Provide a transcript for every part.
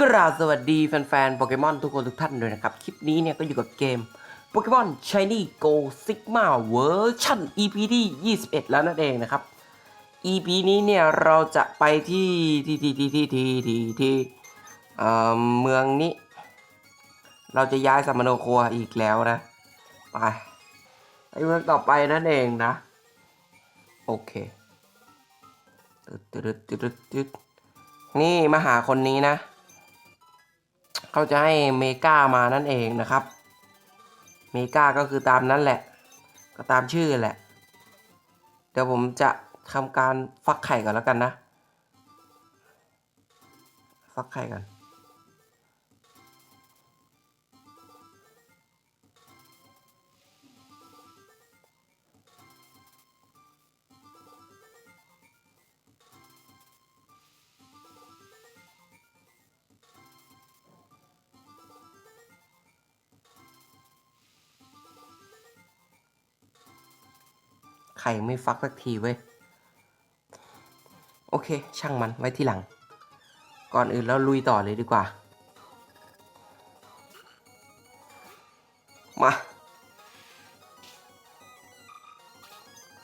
กราบสวัสดีแฟนๆโปเกมอนทุกคนทุกท่านด้วยนะครับ คลิปนี้เนี่ยก็อยู่กับเกมโปเกมอน Shiny Go Sigma เวอร์ชัน EP ที่21 แล้วนั่นเองนะครับ EP นี้เนี่ยเราจะไปที่ที่ที่ที่ที่ที่ที่ที่เอ่อเมืองนี้ เราจะย้ายสมโนครัวอีกแล้วนะ ไปไปเมืองต่อไปนั่นเองนะ โอเคตึ๊ดตึ๊ดตึ๊ดตึ๊ดตึ๊ดนี่มาหาคนนี้นะ เขาจะให้เมกามานั่นเองนะครับ เมกาก็คือตามนั้นแหละ ก็ตามชื่อแหละ เดี๋ยวผมจะทำการฟักไข่ก่อนแล้วกันนะ ฟักไข่ก่อน ข่ไม่ฟักสักทีเว้ย โอเค ช่างมันไว้ที่หลัง ก่อนอื่นเราลุยต่อเลยดีกว่า มา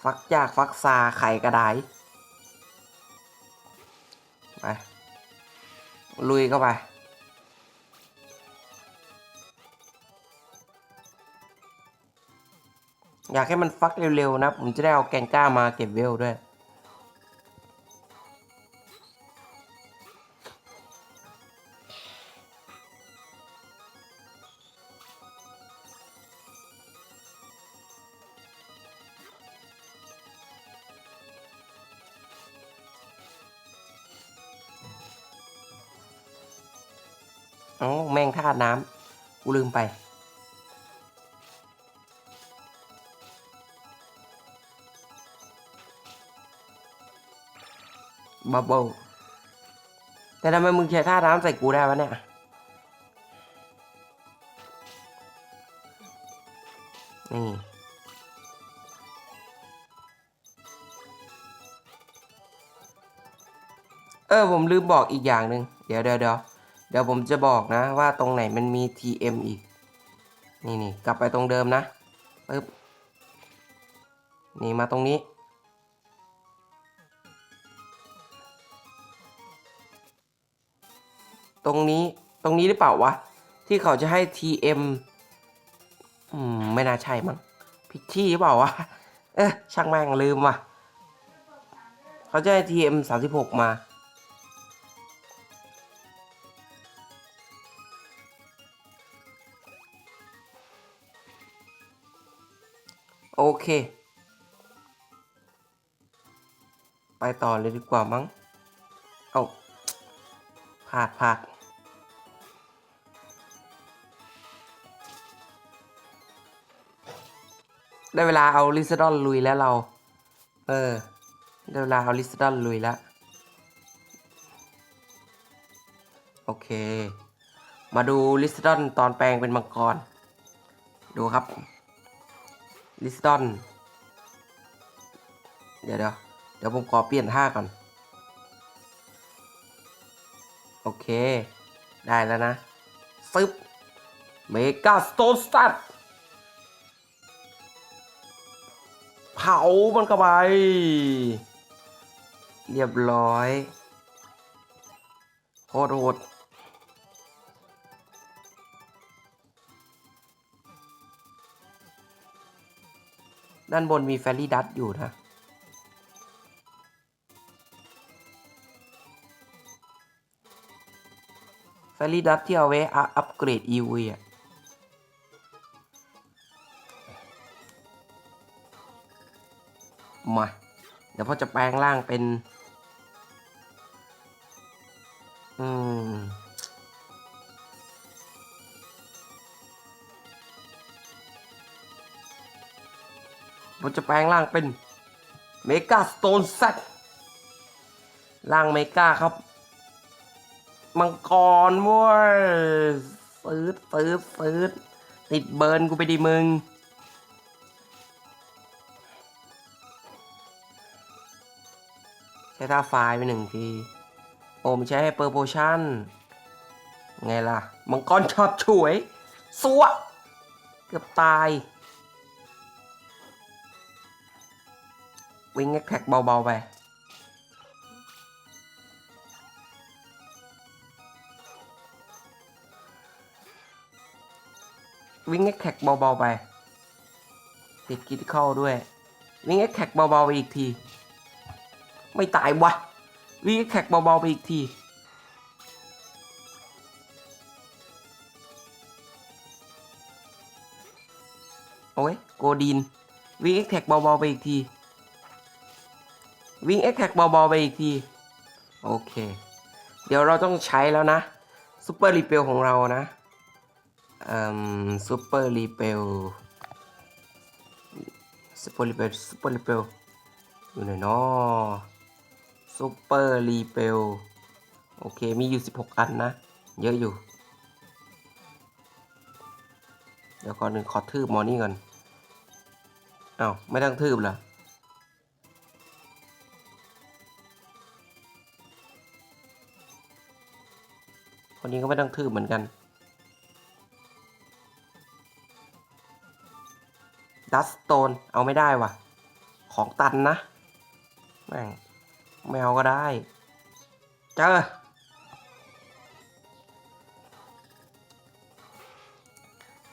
ฟักยากฟักซาไข่กระไดไป ลุยเข้าไป อยากให้มันฟักเร็วๆนะ ผมจะได้เอาแกงก้ามาเก็บเวลด้วย บับเบิลแต่ทำไมมึงใช้ท่าน้ำใส่กูได้วะเนี่ยนี่เออผมลืมบอกอีกอย่างหนึ่งเดี๋ยวเดี๋ยวเดี๋ยวเดี๋ยวผมจะบอกนะว่าตรงไหนมันมี TM อีก นี่นี่กลับไปตรงเดิมนะปึ๊บนี่มาตรงนี้ ตรงนี้ตรงนี้หรือเปล่าวะ ที่เขาจะให้ TM อืมไม่น่าใช่มั้งผิดที่หรือเปล่าวะ เอ๊ะช่างแม่งลืมว่ะ เขาจะให้ TM 36มาโอเค ไปต่อเลยดีกว่ามั้ง เอาพลาดพลาด ได้เวลาเอาลิซดอนลุยแล้วเรา เออ ได้เวลาเอาลิซดอนลุยแล้ว โอเค มาดูลิซดอนตอนแปลงเป็นมังกร ดูครับ ลิซดอน เดี๋ยวเดี๋ยวเดี๋ยวผมขอเปลี่ยนท่าก่อน โอเค ได้แล้วนะฟึบเมกาสโตนสตัด ผามันเข้าไป เรียบร้อยโคตรโหดด้านบนมีแฟรี่ดัตอยู่นะแฟรี่ดัตที่เอาไว้อัพอัปเกรด EV อะ มา เดี๋ยวพ่อจะแปลงร่างเป็น อืมผมจะแปลงร่างเป็น เมกาสโตนแซดร่างเมกาครับ มังกรเว้ยฟืดฟืดฟืดติดเบิร์นกูไปดิมึง ช้ท่าไฟล์ไปหนึ่งทีโอมใช่เปอร์โพชั่น ไงล่ะ มังกรชอบฉวยสัวเกือบตาย วิ่งแท็กเบา ๆ ไปวิ่งแท็กเบา ๆ ไป ติดกิทเข้าด้วย วิ่งแท็กเบา ๆ ไปอีกที ไม่ตายวะวิ่งแท็กเบาๆไปอีกที โอ้ยโกดินวิ่งแท็กเบาๆไปอีกที วิ่งแท็กเบาๆไปอีกที โอเค เดี๋ยวเราต้องใช้แล้วนะซูเปอร์รีเปลของเรานะอืมซูเปอร์รีเปลซูเปอร์รีเปลซูเปอร์รีเปลอยู่ไหนเนาะ ซูเปอร์รีเปลโอเค มีอยู่ 16 อันนะ เยอะอยู่ เดี๋ยวก่อนหนึ่งขอทืบมอนี่ก่อนอ้าว ไม่ต้องทืบเหรอคนนี้ก็ไม่ต้องทืบเหมือนกัน ดัสโตน เอาไม่ได้ว่ะ ของตันนะ แม่ง ไม่เอาก็ได้เจอ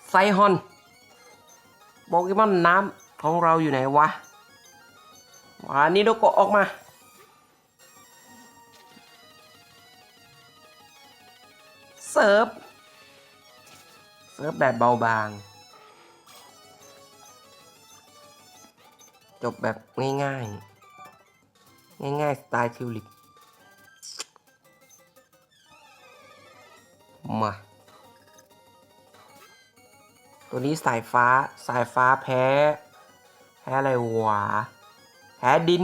ไซฮอนโปเกมอนน้ำของเราอยู่ไหนวะวันนี้โดโกออกมาเซิร์ฟเซิร์ฟแบบเบาบาง จบแบบง่ายๆ ง่ายๆ สไตล์ทิวลิป มา ตัวนี้สายฟ้าสายฟ้าแพ้ แพ้อะไรหวะแพ้ดิน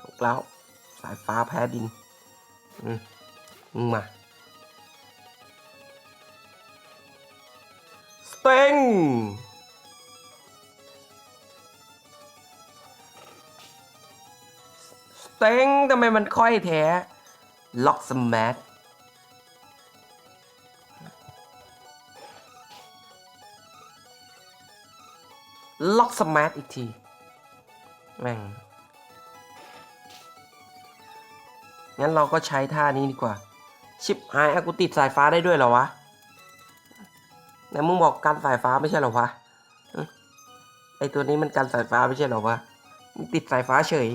ถูกแล้ว สายฟ้าแพ้ดิน อืมมาสเต็ง เต็งทำไมมันค่อยแท้ล็อกสมัทล็อกสมัทอีกที แม่ง งั้นเราก็ใช้ท่านี้ดีกว่า ชิปหายอากูติดสายฟ้าได้ด้วยเหรอวะไหนมึงบอกกันสายฟ้าไม่ใช่เหรอวะ ไอตัวนี้มันกันสายฟ้าไม่ใช่เหรอวะ มึงติดสายฟ้าเฉย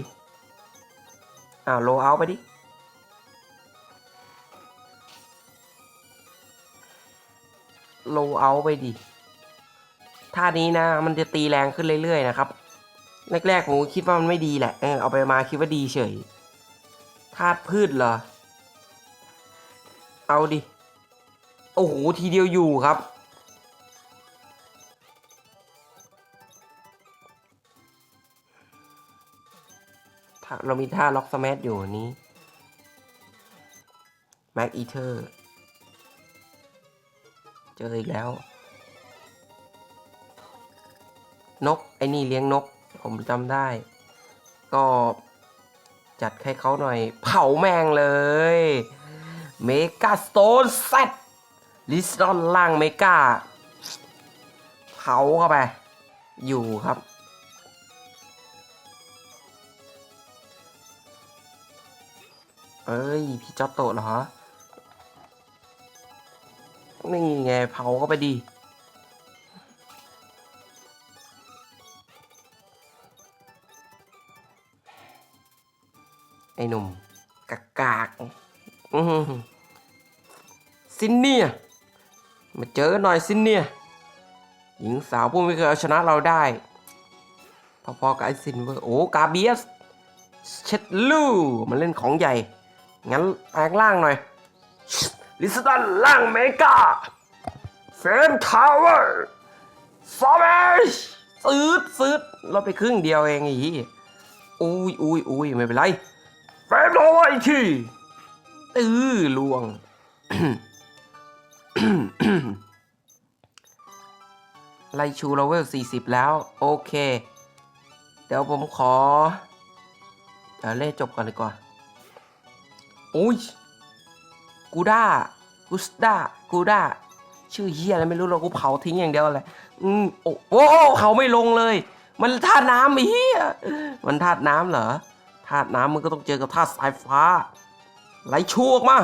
อ้าวโลเอาไปดิโลเอาไปดิท่านี้นะมันจะตีแรงขึ้นเรื่อยๆนะครับ แรกๆผมคิดว่ามันไม่ดีแหละเออเอาไปมาคิดว่าดีเฉยธาตุพืชเหรอ เอาดิ โอ้โหทีเดียวอยู่ครับ เรามีท่าล็อกสแมทอยู่นนี้แม็กอีเทอร์ เจออีกแล้ว นก ไอ้นี่เลี้ยงนก ผมจำได้ ก็จัดให้เขาหน่อย เผาแมงเลย เมกาสโตนเซตลิสตอนล่างเมกา เผาเข้าไป อยู่ครับ เอ้ย พี่จอตโตเหรอ นี่ไงเผาเข้าไปดี ไอ้หนุ่มกากกากซินเนีย มาเจอหน่อยซินเนีย หญิงสาวผู้ไม่เคยเอาชนะเราได้ พอๆกับไอซินเวอร์ โอ้ กาเบียส เช็ดลู มันเล่นของใหญ่ งั้นแปลงร่างหน่อย ลิสตันล่างเมกาเฟนทาวเวอร์ซอมเอชซืดซืดเราไปครึ่งเดียวเองอีอุ้ยอุ้ยอุ้ยไม่เป็นไรเฟรมโทรมาอีกทีตื้อลวงไลชูเราเวล 40 แล้ว โอเค เดี๋ยวผมขอเดี๋ยวเล่จบก่อนเลยก่อน อุ้ย กูด้ากุสดากูด้าชื่อเฮียอะไรไม่รู้เรากูเผาทิ้งอย่างเดียวเลยอืมโอ้โอ้เขาไม่ลงเลย มันธาตุน้ำเฮียมันธาตุน้ำเหรอธาตุน้ำมันก็ต้องเจอกับธาตุสายฟ้า ไหลชูออกมา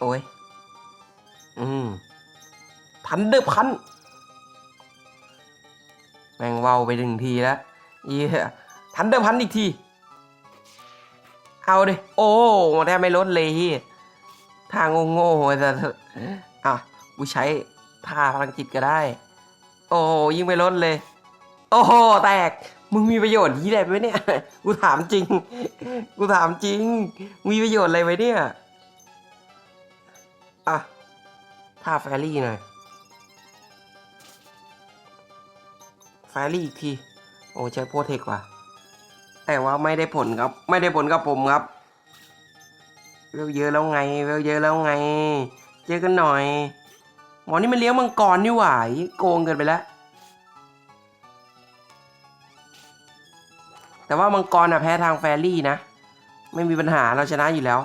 โอ้ย อืมทันเดอร์พัน แม่งเว้าไปหนึ่งทีแล้วเยี่ยทันเดอร์พันอีกที เอาดิ โอ้มาแทบไม่ลดเลยเฮียทางโง่ๆแต่อะกูใช้ท่าพลังจิตก็ได้ โอ้ยิ่งไม่ลดเลย โอ้โหแตก มึงมีประโยชน์ที่ไหนไหมเนี่ย กูถามจริง กูถามจริง มีประโยชน์อะไรไหมเนี่ย อะท่าแฟรี่หน่อย แฟรี่อีกที โอ้ใช้โพเทคว่ะ แต่ว่าไม่ได้ผลครับ ไม่ได้ผลกับผมครับเวลเยอะแล้วไงเวลเยอะแล้วไง เจอกันหน่อย หมอนี่มันเลี้ยงมังกรนี่หว่าโกงเกินไปแล้ว แต่ว่ามังกรอะแพ้ทางแฟรี่นะ ไม่มีปัญหาเราชนะอยู่แล้ว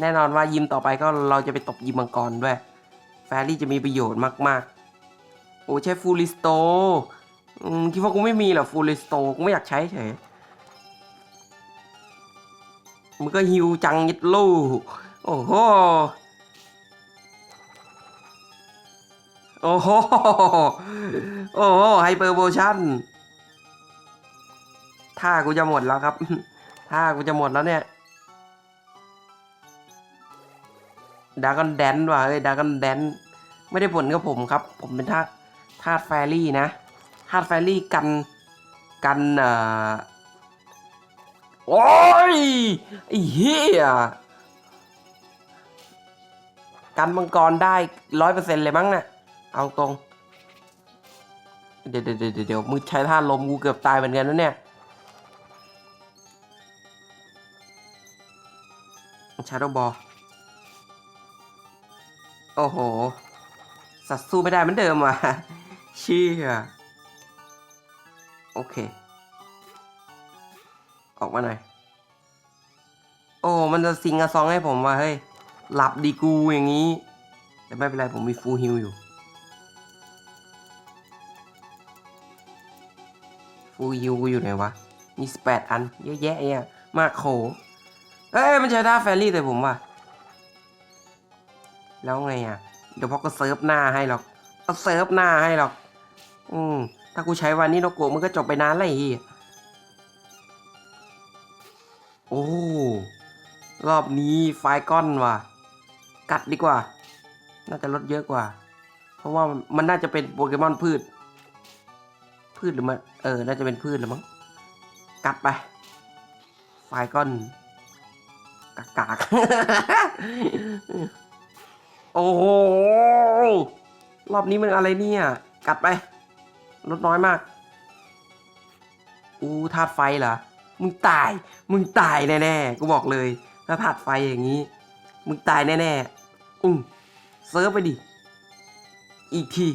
แน่นอนว่ายิมต่อไปก็เราจะไปตบยิมมังกรด้วย แฟรี่จะมีประโยชน์มาก ๆ โอ้ใช้ฟูลิสโตคิดว่ากูไม่มีหรอฟูลิสโตกูไม่อยากใช้เฉยมึงก็ฮิวจังยิดลูกโอ้โหโอ้โหโอ้โหไฮเปอร์โบชั่นท่ากูจะหมดแล้วครับท่ากูจะหมดแล้วเนี่ยดากันแดนว่ะเอ้ยดากันแดนไม่ได้ผลกับผมครับ ผมเป็นท่า ท่าแฟรี่นะท่าแฟรี่กันกันเอ่อโอ้ยไอ้เหี้ยกันมังกรได้ร้อยเปอร์เซ็นต์เลยมั้งนะ่ะเอาตรง เดี๋ยวเดี๋ยวเดี๋ยวมึงใช้ท่าลมกูเกือบตายเหมือนกันนะเนี่ยชาร์โดบอลโอ้โห สัตว์สู้ไม่ได้เหมือนเดิมว่ะ เชี่ยโอเค ออกมาหน่อย โอ้ มันจะสิงกระซองให้ผมว่ะเฮ้ย หลับดีกูอย่างนี้ แต่ไม่เป็นไร ผมมีฟูลฮิลอยู่ ฟูลฮิลกูอยู่ไหนวะ มีสแปดอัน เยอะแยะเนี่ยมากโขเอ้ย มันใช้ท่าแฟรี่แต่ผมว่ะ แล้วไงอะ เดี๋ยวพ่อก็เซิร์ฟหน้าให้หรอกก็เซิร์ฟหน้าให้หรอก อืม ถ้ากูใช้วันนี้โนโกะมันก็จบไปนานแล้วไอ้เหี้ยโอ้ รอบนี้ไฟก้อนว่ะ กัดดีกว่า น่าจะลดเยอะกว่า เพราะว่ามันน่าจะเป็นโปเกมอนพืช พืชหรือมัน เออ น่าจะเป็นพืชหรือมั้ง กัดไป ไฟก้อน กากากโอ้โห รอบนี้มันอะไรเนี่ย กัดไป ลดน้อยมาก อู้ธาตุไฟเหรอ มึงตาย มึงตายแน่ๆ กูบอกเลย ถ้าธาตุไฟอย่างนี้ มึงตายแน่ๆ อืมเซิร์ฟไปดิ อีกที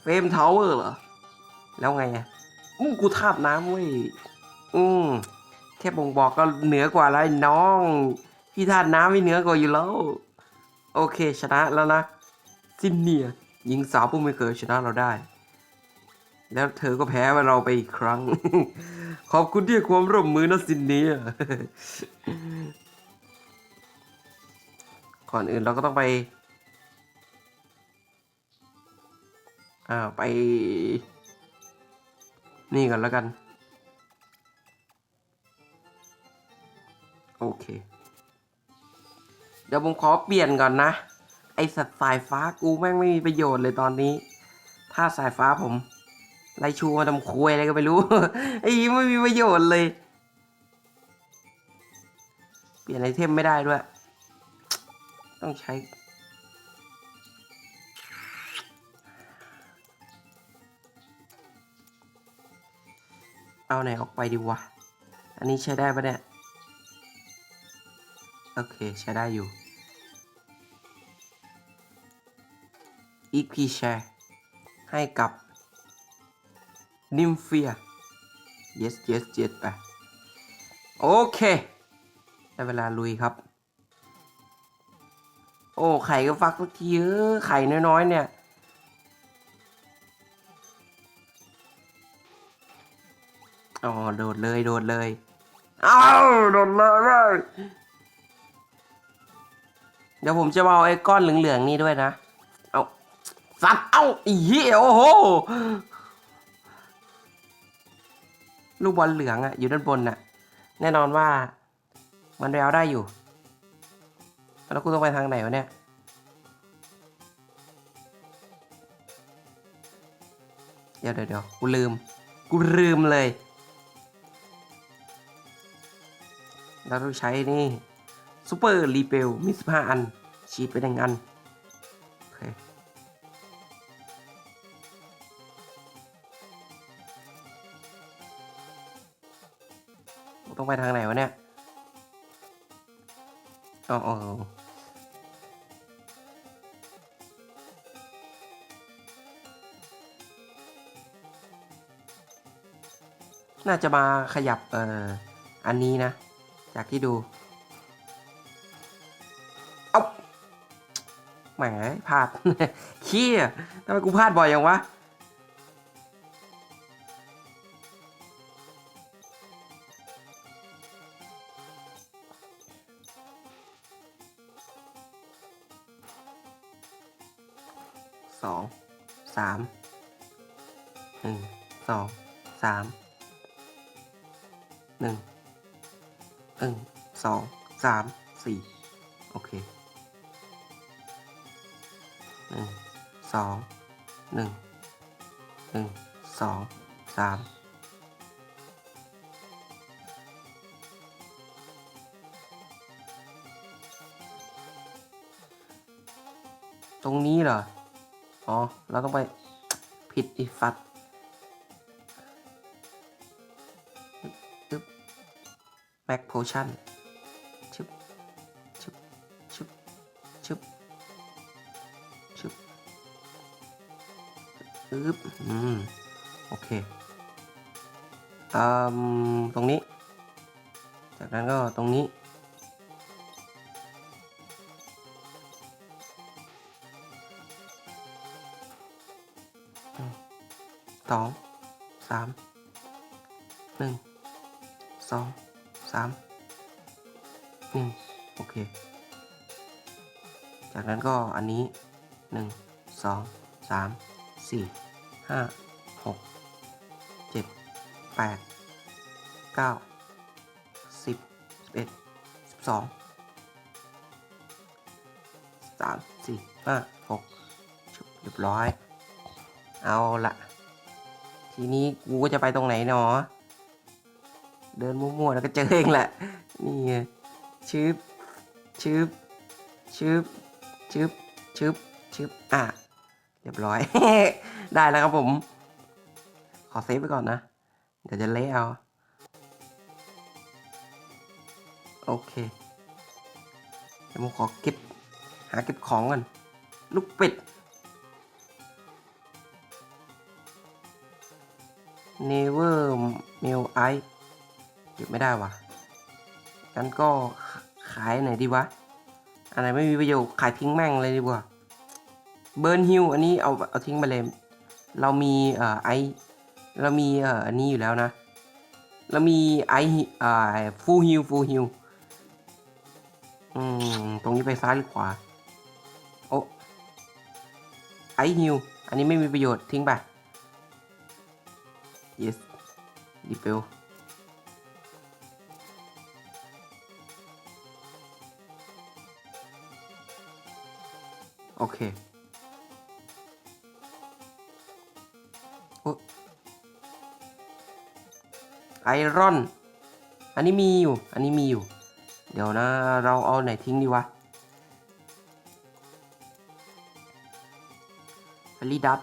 เฟรมทาวเวอร์เหรอ แล้วไงอะอืมกูธาตุน้ำเว้ย อืมแค่บ่งบอกก็เหนือกว่าแล้วไอ้น้อง พี่ธาตุน้ำไม่เหนือกว่าอยู่แล้ว โอเคชนะแล้วนะซินเนียหญิงสาวผู้ไม่เคยชนะเราได้ แล้วเธอก็แพ้เราไปอีกครั้ง ขอบคุณที่ความร่วมมือนะซินเนียก่อนอื่นเราก็ต้องไปอ่าไป นี่ก่อนแล้วกัน โอเค เดี๋ยวผมขอเปลี่ยนก่อนนะ ไอสัตว์สายฟ้ากูแม่งไม่มีประโยชน์เลยตอนนี้ ถ้าสายฟ้าผม ไล่ชูมาทำคุยอะไรก็ไม่รู้ ไอ้ไม่มีประโยชน์เลย เปลี่ยนไอเทมไม่ได้ด้วย ต้องใช้ เอาไหนออกไปดีวะ อันนี้ใช้ได้ปะเนี่ย โอเคใช้ได้อยู่อีกพีแชร์ให้กับ นิมเฟีย yes yes yes ไป โอเค ได้เวลาลุยครับ โอ้ ไข่ก็ฟักสักทีเออไข่น้อย ๆ เนี่ย อ๋อ โดดเลย โดดเลยอ้าวโดดเลยเว้ยเดี๋ยวผมจะเอาไอ้ก้อนเหลืองๆนี่ด้วยนะ เอาสัตว์เอาอีเหี้ยโอ้โห ลูกบอลเหลืองอะอยู่ด้านบนน่ะ แน่นอนว่ามันไปเอาได้อยู่ แล้วกูต้องไปทางไหนวะเนี่ยเดี๋ยวเดี๋ยวเดี๋ยวกูลืม กูลืมเลย เราต้องใช้นี่ซูเปอร์รีเปลมี15อันฉีดไปหนึ่งอัน ต้องไปทางไหนวะเนี่ยอ๋ออ๋อน่าจะมาขยับเอ่ออันนี้นะ จากที่ดู เอาแหมพลาดเขี้ยทำไมกูพลาดบ่อยอย่างวะ โอเคหนึ่งสองหนึ่งหนึ่งสองสามตรงนี้เหรอ อ๋อ เราต้องไปผิดอีกฟัดตึ๊บแม็กโพชั่น อึ๊บอืมโอเคอืมตรงนี้ จากนั้นก็ตรงนี้ สอง สาม หนึ่ง สอง สาม หนึ่ง โอเค จากนั้นก็อันนี้หนึ่ง สอง สาม สี่ห้าหกเจ็ดแปดเก้าสิบสิบเอ็ดสิบสองสามสี่ห้าหกชุบเรียบร้อย เอาละทีนี้กูจะไปตรงไหนเนาะเดินมั่วๆแล้วก็เจอเองแหละ นี่ไงชืบชืบชืบชืบชืบชืบอะ เรียบร้อย ได้แล้วครับผม ขอเซฟไปก่อนนะ เดี๋ยวจะเละเอา โอเค เดี๋ยวผมขอเก็บ หาเก็บของก่อนลูกเป็ด never mail i เก็บไม่ได้วะงั้นก็ขายไหนดีวะอันไหนไม่มีประโยชน์ขายทิ้งแม่งเลยดีกว่า เบิร์นฮิลอันนี้เอาเอาทิ้งไปเลย เรามีเอ่อไอเรามีเอ่ออันนี้อยู่แล้วนะ เรามีไอเอ่อฟูลฮิลฟูลฮิลอืมตรงนี้ไปซ้ายหรือขวาโอ้ไอฮิลอันนี้ไม่มีประโยชน์ทิ้งไป yes รีเฟลโอเค ไอรอน อันนี้มีอยู่ อันนี้มีอยู่ เดี๋ยวนะ เราเอาไหนทิ้งดีวะฟลีดับ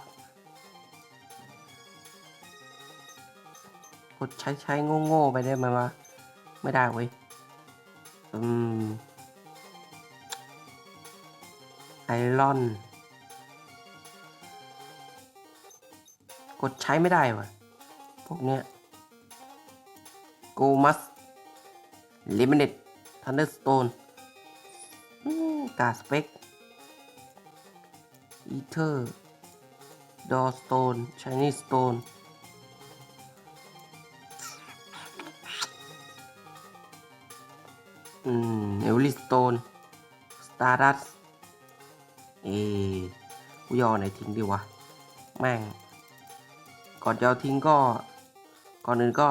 กดใช้ใช้โง่ๆไปได้ไหมวะ ไม่ได้เว้ย อืม ไอรอน กดใช้ไม่ได้วะพวกเนี้ยโกมัสลิมิเนตทันเดอร์สโตนกาสเปกอีเทอร์ดอสโตนชายนีสโตนอืมเอลลิสโตนสตาร์ดัสเอกูยอไหนทิ้งดีวะ แม่ง ก่อนจะเอาทิ้งก็ ก่อนอื่นก็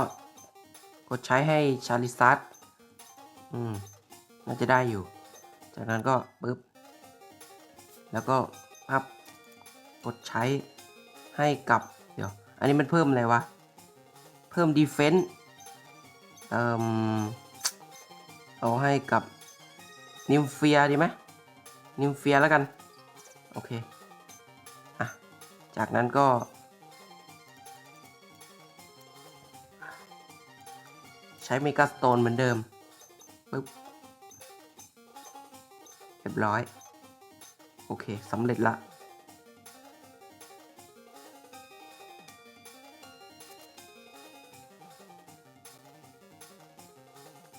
กดใช้ให้ชาลิซัตอืมน่าจะได้อยู่ จากนั้นก็ปึ๊บ แล้วก็พับกดใช้ให้กับเดี๋ยว อันนี้มันเพิ่มอะไรวะ เพิ่มดีเฟนส์เอ่มเอาให้กับนิมเฟียดีไหมนิมเฟียแล้วกัน โอเค อะ จากนั้นก็ ช้เมกาสโตนเหมือนเดิมปึ๊บเรียบร้อย โอเคสำเร็จละ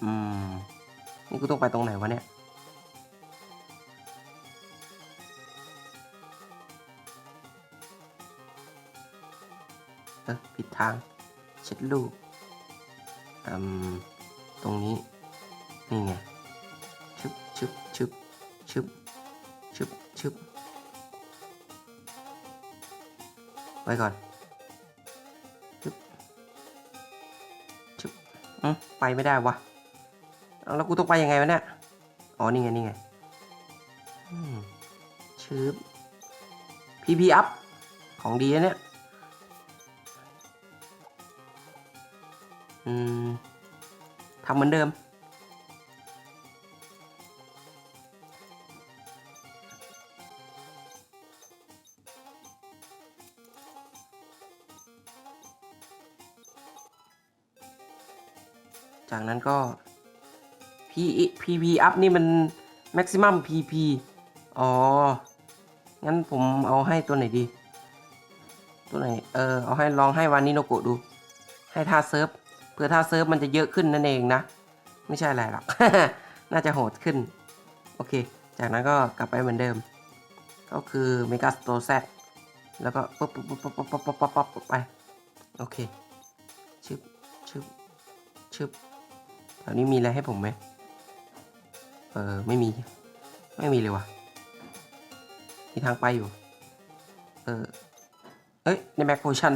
อืม นี่กูต้องไปตรงไหนวะเนี่ยเออผิดทาง เช็ดลูก ตรงนี้นี่ไงชึบชึบชึบชึบชึบชึบไว้ก่อนชึบชึบอืมไปไม่ได้วะแล้วกูต้องไปยังไงวะเนี่ยอ๋อนี่ไงนี่ไงชึบพีพีอัพของดีนะเนี่ย อืมทำเหมือนเดิม จากนั้นก็ P PP up นี่มัน maximum PP อ๋อ งั้นผมเอาให้ตัวไหนดี ตัวไหน เออ เอาให้ลองให้วานิโนโกะดู ให้ท่าเซิร์ฟ เพื่อท่าเซิร์ฟมันจะเยอะขึ้นนั่นเองนะ ไม่ใช่อะไรหรอก น่าจะโหดขึ้น โอเค จากนั้นก็กลับไปเหมือนเดิม ก็คือเมกาสโตแซแล้วก็ปุ๊บปุ๊บปุ๊บปุ๊บปุ๊บปุ๊บปุ๊บป๊บป๊บไป โอเค ชึบชึบชึบแถวนี้มีอะไรให้ผมไหมเออ ไม่มี ไม่มีเลยว่ะ มีทางไปอยู่ เออ เอ้ย ในแบ็คโพชั่น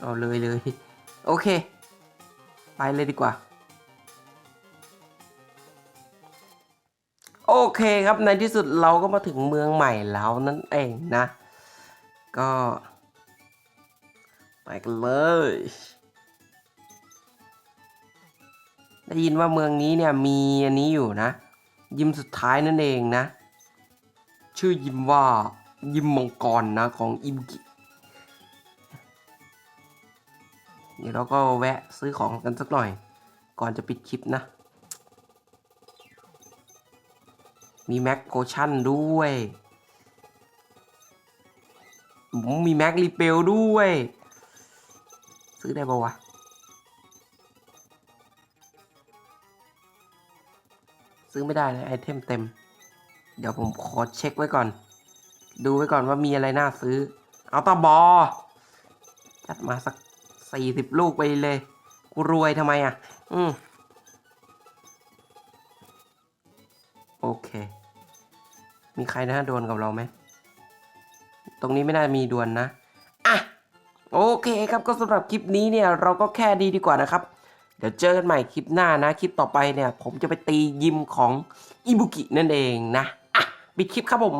เอาเลยเลย โอเค ไปเลยดีกว่า โอเคครับในที่สุดเราก็มาถึงเมืองใหม่แล้วนั่นเองนะ ก็ ไปกันเลย ได้ยินว่าเมืองนี้เนี่ยมีอันนี้อยู่นะ ยิมสุดท้ายนั่นเองนะ ชื่อยิมว่ายิมมังกรนะของอิบุกิ เดี๋ยวเราก็แวะซื้อของกันสักหน่อย ก่อนจะปิดคลิปนะ มีแม็กโพชั่นด้วยมมีแม็กรีเปลด้วย ซื้อได้ปะวะ ซื้อไม่ได้นะไอเทมเต็ม เดี๋ยวผมขอเช็คไว้ก่อน ดูไว้ก่อนว่ามีอะไรน่าซื้อ เอาตาบอจัดมาสัก สี่สิบลูกไปเลย กูรวยทำไมอะ อืมโอเค มีใครนะดวลกับเราไหม ตรงนี้ไม่น่ามีดวลนะ อะ โอเคครับก็สำหรับคลิปนี้เนี่ย เราก็แค่ดีดีกว่านะครับ เดี๋ยวเจอกันใหม่คลิปหน้านะ คลิปต่อไปเนี่ย ผมจะไปตียิมของอิบุกินั่นเองนะ อะปิดคลิปครับผม